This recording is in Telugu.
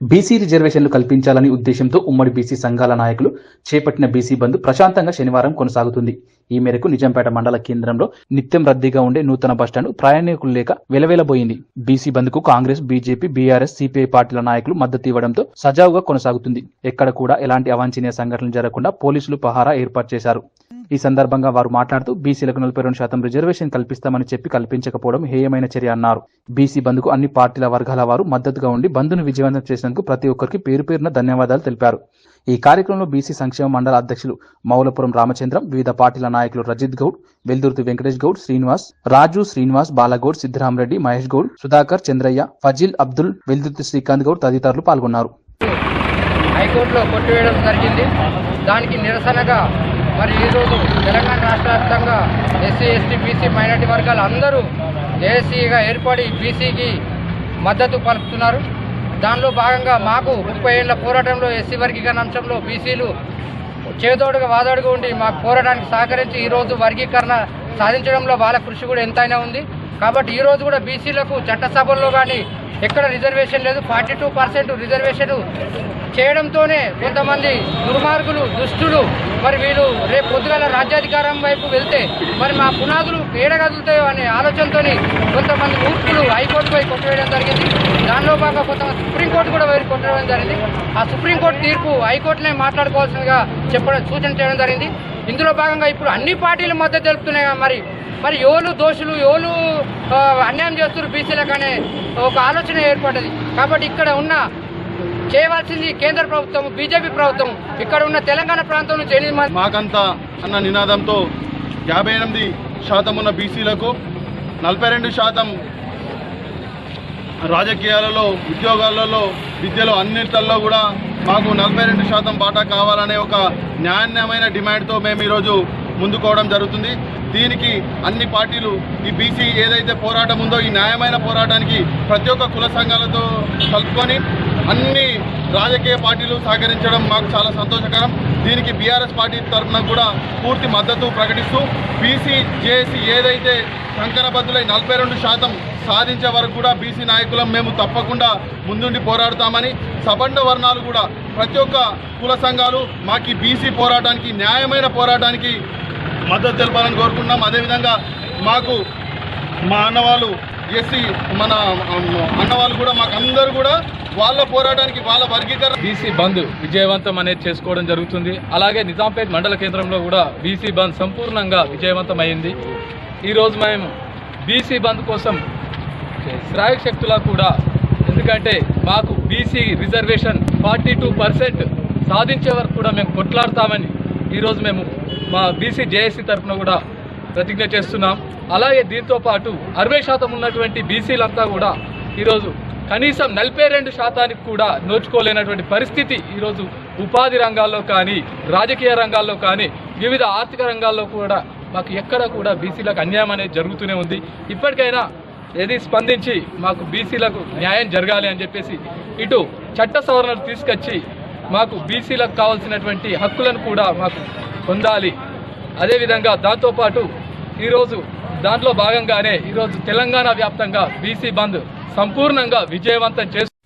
బీసీ రిజర్వేషన్లు కల్పించాలని ఉద్దేశంతో ఉమ్మడి బీసీ సంఘాల నాయకులు చేపట్టిన బీసీ బంద్ ప్రశాంతంగా శనివారం కొనసాగుతుంది. ఈ మేరకు నిజాంపేట మండల కేంద్రంలో నిత్యం రద్దీగా ఉండే నూతన బస్టాండ్ ప్రయాణికులు లేక వెలవెలబోయింది. బీసీ బంద్కు కాంగ్రెస్ బీజేపీ బీఆర్ఎస్ సిపిఐ పార్టీల నాయకులు మద్దతు ఇవ్వడంతో సజావుగా కొనసాగుతుంది. ఎక్కడ కూడా ఎలాంటి అవాంఛనీయ సంఘటనలు జరగకుండా పోలీసులు పహారా ఏర్పాటు చేశారు. ఈ సందర్భంగా వారు మాట్లాడుతూ బీసీలకు నలభై రెండు శాతం రిజర్వేషన్ కల్పిస్తామని చెప్పి కల్పించకపోవడం హేయమైన చర్య అన్నారు. బీసీ బంద్కు అన్ని పార్టీల వర్గాల వారు మద్దతుగా ఉండి బంద్ను విజయవంతం చేసినందుకు ప్రతి ఒక్కరికి పేరు పేరున ధన్యవాదాలు తెలిపారు. ఈ కార్యక్రమంలో బీసీ సంక్షేమ మండల అధ్యక్షులు మౌలపురం రామచంద్రం వివిధ పార్టీల నాయకులు రజిత్ గౌడ్ వెల్దుర్తి వెంకటేష్ గౌడ్ శ్రీనివాస్ రాజు శ్రీనివాస్ బాలగౌడ్ సిద్ధరామరెడ్డి మహేష్ గౌడ్ సుధాకర్ చంద్రయ్య ఫజిల్ అబ్దుల్ వెల్దుర్తి శ్రీకాంత్ గౌడ్ తదితరులు పాల్గొన్నారు. హైకోర్టులో కొట్టివేయడం జరిగింది. దానికి నిరసనగా మరి ఈరోజు తెలంగాణ రాష్ట్ర వ్యాప్తంగా ఎస్సీ ఎస్టీ బీసీ మైనార్టీ వర్గాలు అందరూ ఏసీగా ఏర్పడి బీసీకి మద్దతు పలుకుతున్నారు. దానిలో భాగంగా మాకు ముప్పై ఏళ్ళ పోరాటంలో ఎస్సీ వర్గీకరణ అంశంలో బీసీలు చేదోడుగా వాదోడుగా ఉండి మాకు పోరాటానికి సహకరించి ఈరోజు వర్గీకరణ సాధించడంలో వాళ్ళ కృషి కూడా ఎంతైనా ఉంది. కాబట్టి ఈరోజు కూడా బీసీలకు చట్టసభల్లో కానీ ఎక్కడ రిజర్వేషన్ లేదు. ఫార్టీ టూ పర్సెంట్ రిజర్వేషన్ చేయడంతోనే కొంతమంది దుర్మార్గులు దుష్టులు మరి వీళ్ళు రేపు పొద్దుగల రాజ్యాధికారం వైపు వెళ్తే మరి మా పునాదులు ఏడగదులుతాయో అనే ఆలోచనతో కొంతమంది మూర్ఖులు హైకోర్టు పోయి కొట్టవేయడం జరిగింది. దానిలో బాగా కొంతమంది సుప్రీంకోర్టు కూడా పోయి కొట్టడం జరిగింది. ఆ సుప్రీంకోర్టు తీర్పు హైకోర్టునే మాట్లాడుకోవాల్సిందిగా చెప్పడం సూచన చేయడం జరిగింది. ఇందులో భాగంగా ఇప్పుడు అన్ని పార్టీల మద్దతు తెలుపుతున్నాయి మరి. మరి ఎవరు దోషులు ఎవరు అన్యాయం చేస్తున్నారు బీసీలకు అనే ఒక ఆలోచన ఏర్పడ్డది. కాబట్టి ఇక్కడ ఉన్న చేయవలసింది కేంద్ర ప్రభుత్వం బీజేపీ ప్రభుత్వం. ఇక్కడ ఉన్న తెలంగాణ ప్రాంతం నుంచి మాకంతా అన్న నినాదంతో యాభై ఎనిమిది శాతం ఉన్న బీసీలకు నలభై రెండు శాతం రాజకీయాలలో ఉద్యోగాలలో విద్యలో అన్నింటిలో కూడా మాకు నలభై రెండు శాతం బాటా కావాలనే ఒక న్యాయమైన డిమాండ్తో మేము ఈరోజు ముందుకోవడం జరుగుతుంది. దీనికి అన్ని పార్టీలు ఈ బీసీ ఏదైతే పోరాటం ఉందో ఈ న్యాయమైన పోరాటానికి ప్రతి ఒక్క కుల సంఘాలతో కలుపుకొని అన్ని రాజకీయ పార్టీలు సహకరించడం మాకు చాలా సంతోషకరం. దీనికి బీఆర్ఎస్ పార్టీ తరఫున కూడా పూర్తి మద్దతు ప్రకటిస్తూ బీసీ జేసీ ఏదైతే కంకణబద్దులై నలభై రెండు శాతం సాధించే వరకు కూడా బీసీ నాయకులం మేము తప్పకుండా ముందుండి పోరాడుతామని సబండ వర్ణాలు కూడా ప్రతి ఒక్క కుల సంఘాలు మాకు ఈ బీసీ పోరాటానికి న్యాయమైన పోరాటానికి మద్దతు తెలపాలని కోరుకుంటున్నాం. అదేవిధంగా మాకు మా అన్నవాళ్ళు ఎస్సీ మన అన్నవాళ్ళు కూడా మాకు అందరూ కూడా వాళ్ళ పోరాటానికి వాళ్ళ వర్గీకరణ బీసీ బంద్ విజయవంతం అనేది చేసుకోవడం జరుగుతుంది. అలాగే నిజాంపేట్ మండల కేంద్రంలో కూడా బీసీ బంద్ సంపూర్ణంగా విజయవంతం అయింది ఈరోజు మేము బీసీ బంద్ కోసం శ్రాయక శక్తులా కూడా ఎందుకంటే మాకు BC reservation forty two percent సాధించే వరకు కూడా మేము కొట్లాడతామని ఈరోజు మేము మా బీసీ జేఏసీ తరఫున కూడా ప్రతిజ్ఞ చేస్తున్నాం. అలాగే దీంతో పాటు అరవై శాతం ఉన్నటువంటి బీసీలంతా కూడా ఈరోజు కనీసం నలభై రెండు శాతానికి కూడా నోచుకోలేనటువంటి పరిస్థితి ఈరోజు ఉపాధి రంగాల్లో కానీ రాజకీయ రంగాల్లో కానీ వివిధ ఆర్థిక రంగాల్లో కూడా మాకు ఎక్కడ కూడా బీసీలకు అన్యాయం అనేది జరుగుతూనే ఉంది. ఇప్పటికైనా ఏది స్పందించి మాకు బీసీలకు న్యాయం జరగాలి అని చెప్పేసి ఇటు చట్ట సవరణలు తీసుకొచ్చి మాకు బీసీలకు కావాల్సినటువంటి హక్కులను కూడా మాకు పొందాలి. అదేవిధంగా దాంతోపాటు ఈరోజు దాంట్లో భాగంగానే ఈరోజు తెలంగాణ వ్యాప్తంగా బీసీ బంద్ సంపూర్ణంగా విజయవంతం చేస్తూ